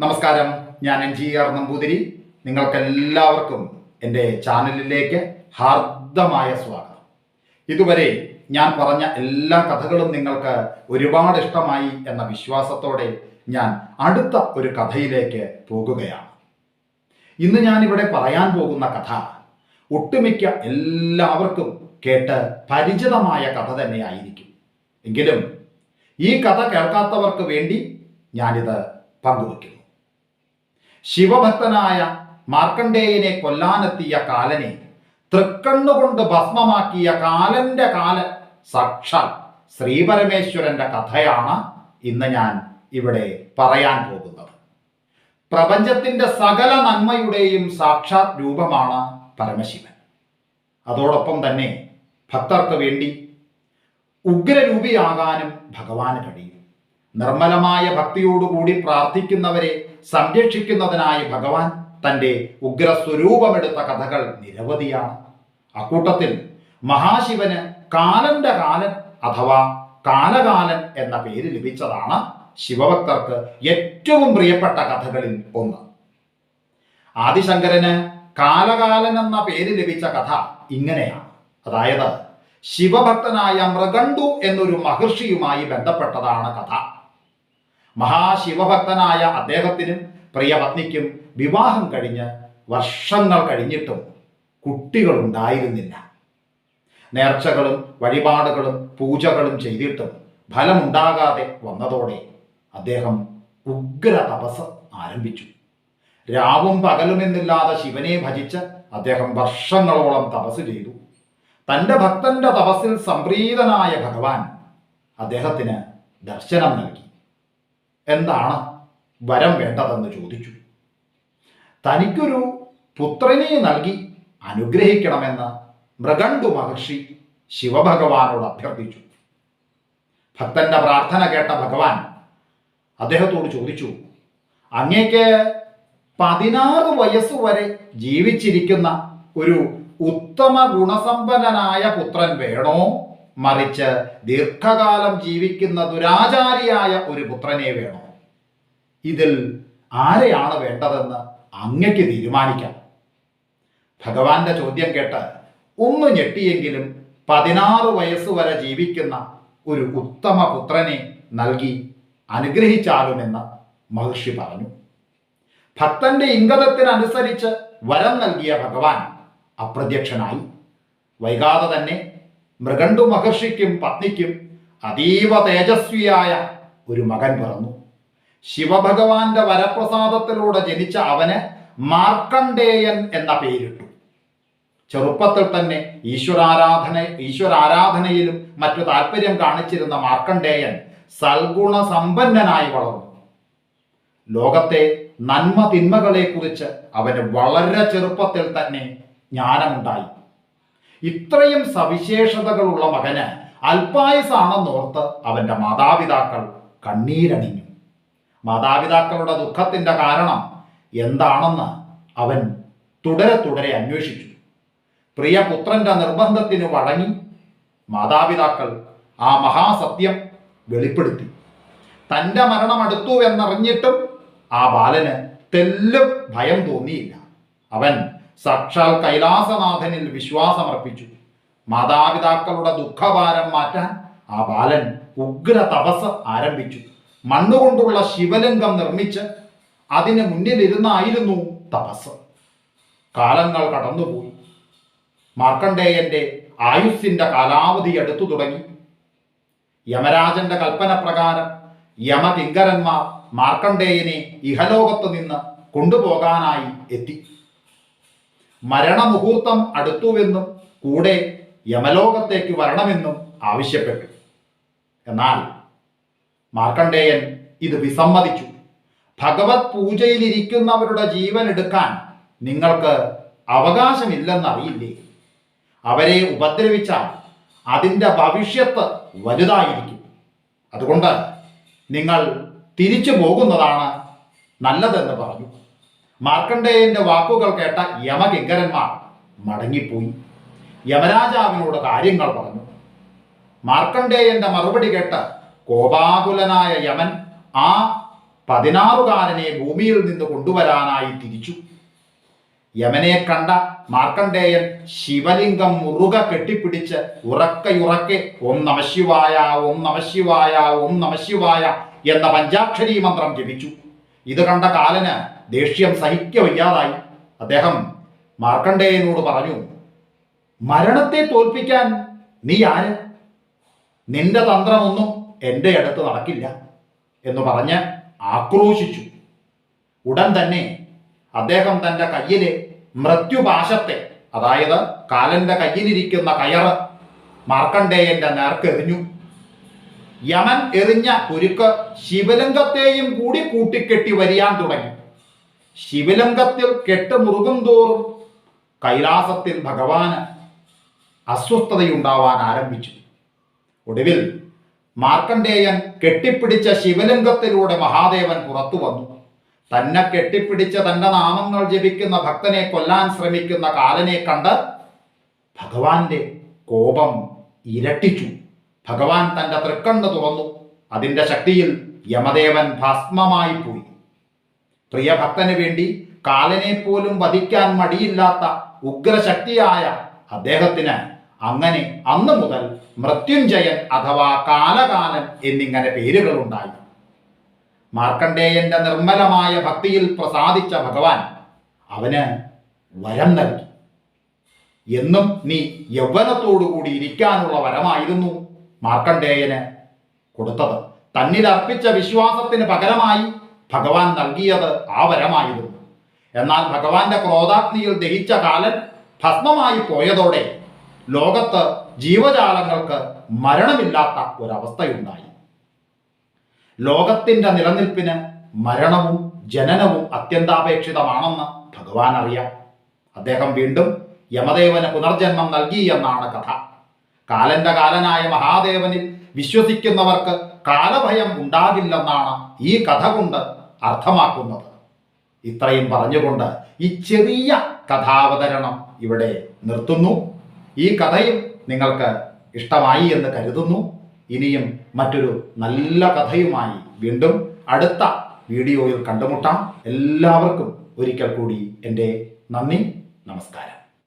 നമസ്കാരം. ഞാൻ N G R Namboothiri. നിങ്ങൾക്കെല്ലാവർക്കും എന്റെ ചാനലിലേക്ക് ഹാർദമായ സ്വാഗതം. ഇതുവരെ ഞാൻ പറഞ്ഞ എല്ലാ കഥകളും നിങ്ങൾക്ക് ഒരുപാട് ഇഷ്ടമായി എന്ന വിശ്വാസത്തോടെ ഞാൻ അടുത്ത ഒരു കഥയിലേക്ക് പോകുകയാണ്. ഇന്ന് ഞാനിവിടെ പറയാൻ പോകുന്ന കഥ ഒട്ടുമിക്ക എല്ലാവർക്കും കേട്ട് പരിചിതമായ കഥ തന്നെയായിരിക്കും. എങ്കിലും ഈ കഥ കേൾക്കാത്തവർക്ക് വേണ്ടി ഞാനിത് പങ്കുവയ്ക്കുന്നു. ശിവഭക്തനായ മാർക്കണ്ഡേയനെ കൊല്ലാനെത്തിയ കാലനെ തൃക്കണ്ണുകൊണ്ട് ഭസ്മമാക്കിയ കാലന്റെ കാലൻ സാക്ഷാൽ ശ്രീപരമേശ്വരന്റെ കഥയാണ് ഇന്ന് ഞാൻ ഇവിടെ പറയാൻ പോകുന്നത്. പ്രപഞ്ചത്തിന്റെ സകല നന്മയുടെയും സാക്ഷാത് രൂപമാണ് പരമശിവൻ. അതോടൊപ്പം തന്നെ ഭക്തർക്ക് വേണ്ടി ഉഗ്രരൂപിയാകാനും ഭഗവാന് കഴിയും. നിർമ്മലമായ ഭക്തിയോടുകൂടി പ്രാർത്ഥിക്കുന്നവരെ സംരക്ഷിക്കുന്നതിനായി ഭഗവാൻ തന്റെ ഉഗ്രസ്വരൂപമെടുത്ത കഥകൾ നിരവധിയാണ്. അക്കൂട്ടത്തിൽ മഹാശിവന് കാലന്റെ കാലൻ അഥവാ കാലകാലൻ എന്ന പേര് ലഭിച്ചതാണ് ശിവഭക്തർക്ക് ഏറ്റവും പ്രിയപ്പെട്ട കഥകളിൽ ഒന്ന്. ആദിശങ്കരന് കാലകാലൻ എന്ന പേര് ലഭിച്ച കഥ ഇങ്ങനെയാണ്. അതായത് ശിവഭക്തനായ മൃഗണ്ടു എന്നൊരു മഹർഷിയുമായി ബന്ധപ്പെട്ടതാണ് കഥ. മഹാശിവഭക്തനായ അദ്ദേഹത്തിനും പ്രിയപത്നിക്കും വിവാഹം കഴിഞ്ഞ് വർഷങ്ങൾ കഴിഞ്ഞിട്ടും കുട്ടികളുണ്ടായിരുന്നില്ല. നേർച്ചകളും വഴിപാടുകളും പൂജകളും ചെയ്തിട്ടും ഫലമുണ്ടാകാതെ വന്നതോടെ അദ്ദേഹം ഉഗ്ര തപസ് ആരംഭിച്ചു. രാവും പകലുമെന്നില്ലാതെ ശിവനെ ഭജിച്ച് അദ്ദേഹം വർഷങ്ങളോളം തപസ് ചെയ്തു. തന്റെ ഭക്തന്റെ തപസ്സിൽ സംപ്രീതനായ ഭഗവാൻ അദ്ദേഹത്തിന് ദർശനം നൽകി. എന്താണ് വരം വേണ്ടതെന്ന് ചോദിച്ചു. തനിക്കൊരു പുത്രനെ നൽകി അനുഗ്രഹിക്കണമെന്ന് മൃഗണ്ടു മഹർഷി ശിവഭഗവാനോട് അഭ്യർത്ഥിച്ചു. ഭക്തന്റെ പ്രാർത്ഥന കേട്ട ഭഗവാൻ അദ്ദേഹത്തോട് ചോദിച്ചു അങ്ങേക്ക് പതിനാറ് വയസ്സുവരെ ജീവിച്ചിരിക്കുന്ന ഒരു ഉത്തമ ഗുണസമ്പന്നനായ പുത്രൻ വേണോ? മറിച്ച് ദീർഘകാലം ജീവിക്കുന്ന ദുരാചാരിയായ ഒരു പുത്രനെ വേണോ? ഇതിൽ ആരെയാണ് വേണ്ടതെന്ന് അങ്ങയ്ക്ക് തീരുമാനിക്കാം. ഭഗവാന്റെ ചോദ്യം കേട്ട് ഒന്ന് ഞെട്ടിയെങ്കിലും പതിനാറ് വയസ്സ് വരെ ജീവിക്കുന്ന ഒരു ഉത്തമ പുത്രനെ നൽകി അനുഗ്രഹിച്ചാലുമെന്ന് മഹർഷി പറഞ്ഞു. ഭക്തന്റെ ഇംഗതത്തിനനുസരിച്ച് വരം നൽകിയ ഭഗവാൻ അപ്രത്യക്ഷനായി. വൈകാതെ തന്നെ മൃഗണ്ടു മഹർഷിക്കും പത്നിക്കും അതീവ തേജസ്വിയായ ഒരു മകൻ പിറന്നു. ശിവഭഗവാന്റെ വരപ്രസാദത്തിലൂടെ ജനിച്ച അവന് മാർക്കണ്ഡേയൻ എന്ന പേരിട്ടു. ചെറുപ്പത്തിൽ തന്നെ ഈശ്വരാരാധന ഈശ്വരാരാധനയിലും മറ്റു താല്പര്യം കാണിച്ചിരുന്ന മാർക്കണ്ഡേയൻ സൽഗുണ സമ്പന്നനായി വളർന്നു. ലോകത്തെ നന്മ തിന്മകളെ കുറിച്ച് അവന് വളരെ ചെറുപ്പത്തിൽ തന്നെ ജ്ഞാനമുണ്ടായി. ഇത്രയും സവിശേഷതകളുള്ള മകന് അല്പായസാണെന്നോർത്ത് അവന്റെ മാതാപിതാക്കൾ കണ്ണീരണിഞ്ഞു. മാതാപിതാക്കളുടെ ദുഃഖത്തിന്റെ കാരണം എന്താണെന്ന് അവൻ തുടരെ തുടരെ അന്വേഷിച്ചു. പ്രിയ പുത്രന്റെ നിർബന്ധത്തിന് വഴങ്ങി മാതാപിതാക്കൾ ആ മഹാസത്യം വെളിപ്പെടുത്തി. തന്റെ മരണം അടുത്തു എന്നറിഞ്ഞിട്ടും ആ ബാലന് തെല്ലും ഭയം തോന്നിയില്ല. അവൻ സാക്ഷാൽ കൈലാസനാഥനിൽ വിശ്വാസമർപ്പിച്ചു. മാതാപിതാക്കളുടെ ദുഃഖഭാരം മാറ്റാൻ ആ ബാലൻ ഉഗ്ര തപസ് ആരംഭിച്ചു. മണ്ണുകൊണ്ടുള്ള ശിവലിംഗം നിർമ്മിച്ച് അതിന് മുന്നിലിരുന്നായിരുന്നു തപസ്. കാലങ്ങൾ കടന്നുപോയി. മാർക്കണ്ഡേയന്റെ ആയുസ്സിന്റെ കാലാവധി എടുത്തു തുടങ്ങി. യമരാജന്റെ കൽപ്പന പ്രകാരം യമകിങ്കരന്മാർ മാർക്കണ്ഡേയനെ ഇഹലോകത്ത് നിന്ന് കൊണ്ടുപോകാനായി എത്തി. മരണമുഹൂർത്തം അടുത്തുവെന്നും കൂടെ യമലോകത്തേക്ക് വരണമെന്നും ആവശ്യപ്പെട്ടു. എന്നാൽ മാർക്കണ്ഡേയൻ ഇത് വിസമ്മതിച്ചു. ഭഗവത് പൂജയിലിരിക്കുന്നവരുടെ ജീവൻ എടുക്കാൻ നിങ്ങൾക്ക് അവകാശമില്ലെന്നറിയില്ലേ? അവരെ ഉപദ്രവിച്ചാൽ അതിന്റെ ഭവിഷ്യത്ത് വലുതായിരിക്കും. അതുകൊണ്ട് നിങ്ങൾ തിരിച്ചു പോകുന്നതാണ് നല്ലതെന്ന് പറഞ്ഞു. മാർക്കണ്ഡേയന്റെ വാക്കുകൾ കേട്ട യമകിങ്കരന്മാർ മടങ്ങിപ്പോയി. യമരാജാവിനോട് കാര്യങ്ങൾ പറഞ്ഞു. മാർക്കണ്ഡേയന്റെ മറുപടി കേട്ട കോപാകുലനായ യമൻ ആ പതിനാറുകാരനെ ഭൂമിയിൽ നിന്ന് കൊണ്ടുവരാനായി തിരിച്ചു. യമനെ കണ്ട മാർക്കണ്ഡേയൻ ശിവലിംഗം മുറുക കെട്ടിപ്പിടിച്ച് ഉറക്കയുറക്കെ ഓം നമശിവായ ഓം നമശിവായ ഓം നമശിവായ എന്ന പഞ്ചാക്ഷരി മന്ത്രം ജപിച്ചു. ഇത് കണ്ട കാലന് ദേഷ്യം സഹിക്കവയ്യാതായി അദ്ദേഹം മാർക്കണ്ഡേയനോട് പറഞ്ഞു മരണത്തെ തോൽപ്പിക്കാൻ നീ ആര്? നിന്റെ തന്ത്രമൊന്നും എന്റെ അടുത്ത് നടക്കില്ല എന്ന് പറഞ്ഞ് ആക്രോശിച്ചു. ഉടൻ തന്നെ അദ്ദേഹം തന്റെ കയ്യിലെ മൃത്യുപാശത്തെ അതായത് കാലന്റെ കയ്യിലിരിക്കുന്ന കയറ് മാർക്കണ്ഡേയന്റെ നേർക്ക് എറിഞ്ഞു. യമൻ എറിഞ്ഞ കുരുക്ക് ശിവലിംഗത്തെയും കൂടി കൂട്ടിക്കെട്ടി വരിയാൻ തുടങ്ങി. ശിവലിംഗത്തിൽ കെട്ട് മുറുകും തോറും കൈലാസത്തിൽ ഭഗവാന് അസ്വസ്ഥതയുണ്ടാവാൻ ആരംഭിച്ചു. ഒടുവിൽ മാർക്കണ്ഡേയൻ കെട്ടിപ്പിടിച്ച ശിവലിംഗത്തിലൂടെ മഹാദേവൻ പുറത്തു വന്നു. തന്നെ കെട്ടിപ്പിടിച്ച തന്റെ നാമങ്ങൾ ജപിക്കുന്ന ഭക്തനെ കൊല്ലാൻ ശ്രമിക്കുന്ന കാലനെ കണ്ട് ഭഗവാന്റെ കോപം ഇരട്ടിച്ചു. ഭഗവാൻ തന്റെ തൃക്കണ്ണ് തുറന്നു. അതിന്റെ ശക്തിയിൽ യമദേവൻ ഭസ്മമായി പോയി. പ്രിയഭക്തന് വേണ്ടി കാലനെ പോലും വധിക്കാൻ മടിയില്ലാത്ത ഉഗ്രശക്തിയായ അദ്ദേഹത്തിന് അങ്ങനെ അന്ന് മുതൽ മൃത്യുഞ്ജയൻ അഥവാ കാലകാലൻ എന്നിങ്ങനെ പേരുകളുണ്ടായി. മാർക്കണ്ഡേയന്റെ നിർമ്മലമായ ഭക്തിയിൽ പ്രസാദിച്ച ഭഗവാൻ അവന് വരം നൽകി. എന്നും നീ യൗവനത്തോടുകൂടി ഇരിക്കാനുള്ള വരമായിരുന്നു. മാർക്കണ്ഡേയന് കൊടുത്തത്. തന്നിൽ അർപ്പിച്ച വിശ്വാസത്തിന് പകരമായി ഭഗവാൻ നൽകിയത് ആ വരമായിരുന്നു. എന്നാൽ ഭഗവാന്റെ ക്രോധാഗ്നിയിൽ ദഹിച്ച കാലൻ ഭസ്മമായി പോയതോടെ ലോകത്ത് ജീവജാലങ്ങൾക്ക് മരണമില്ലാത്ത ഒരവസ്ഥയുണ്ടായി. ലോകത്തിന്റെ നിലനിൽപ്പിന് മരണവും ജനനവും അത്യന്താപേക്ഷിതമാണെന്ന് ഭഗവാൻ അറിയാം അദ്ദേഹം വീണ്ടും യമദേവന് പുനർജന്മം നൽകി എന്നാണ് കഥ. കാലന്റെ കാലനായ മഹാദേവനിൽ വിശ്വസിക്കുന്നവർക്ക് കാലഭയം ഉണ്ടാകില്ലെന്നാണ് ഈ കഥ കൊണ്ട് അർത്ഥമാക്കുന്നത്. ഇത്രയും പറഞ്ഞുകൊണ്ട് ഈ ചെറിയ കഥാവതരണം ഇവിടെ നിർത്തുന്നു. ഈ കഥയും നിങ്ങൾക്ക് ഇഷ്ടമായി എന്ന് കരുതുന്നു. ഇനിയും മറ്റൊരു നല്ല കഥയുമായി വീണ്ടും അടുത്ത വീഡിയോയിൽ കണ്ടുമുട്ടാം. എല്ലാവർക്കും ഒരിക്കൽ കൂടി എന്റെ നന്ദി നമസ്കാരം.